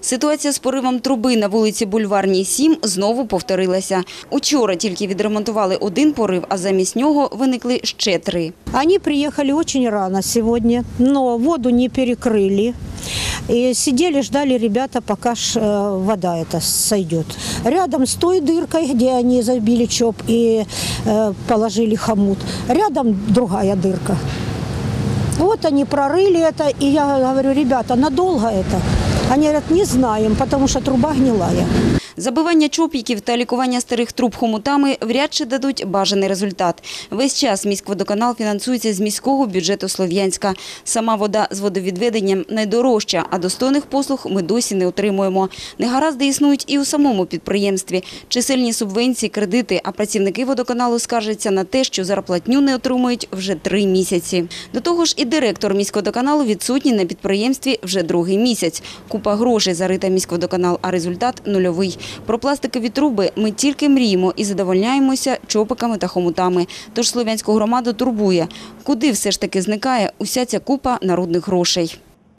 Ситуація з поривом труби на вулиці Бульварній 7 знову повторилася. Учора тільки відремонтували один порив, а замість нього виникли ще три. Они приехали очень рано сегодня, но воду не перекрыли. И сидели, ждали ребята, пока ж, э, вода эта сойдет. Рядом с той дыркой, где они забили чоп и э, положили хомут, рядом другая дырка. Вот они прорыли это, и я говорю, ребята, надолго это? Они говорят, не знаем, потому что труба гнилая. Забивання чопіків та лікування старих труб хомутами вряд чи дадуть бажаний результат. Весь час міськводоканал фінансується з міського бюджету Слов'янська. Сама вода з водовідведенням найдорожча, а достойних послуг ми досі не отримуємо. Негаразди існують і у самому підприємстві. Чисельні субвенції, кредити, а працівники водоканалу скаржаться на те, що зарплатню не отримують вже три місяці. До того ж і директор міськводоканалу відсутній на підприємстві вже другий місяць. Купа грошей зарита міськводоканал, а результат нульовий. Про пластикові труби ми тільки мріємо і задовольняємося чопиками та хомутами. Тож слов'янську громаду турбує, куди все ж таки зникає уся ця купа народних грошей.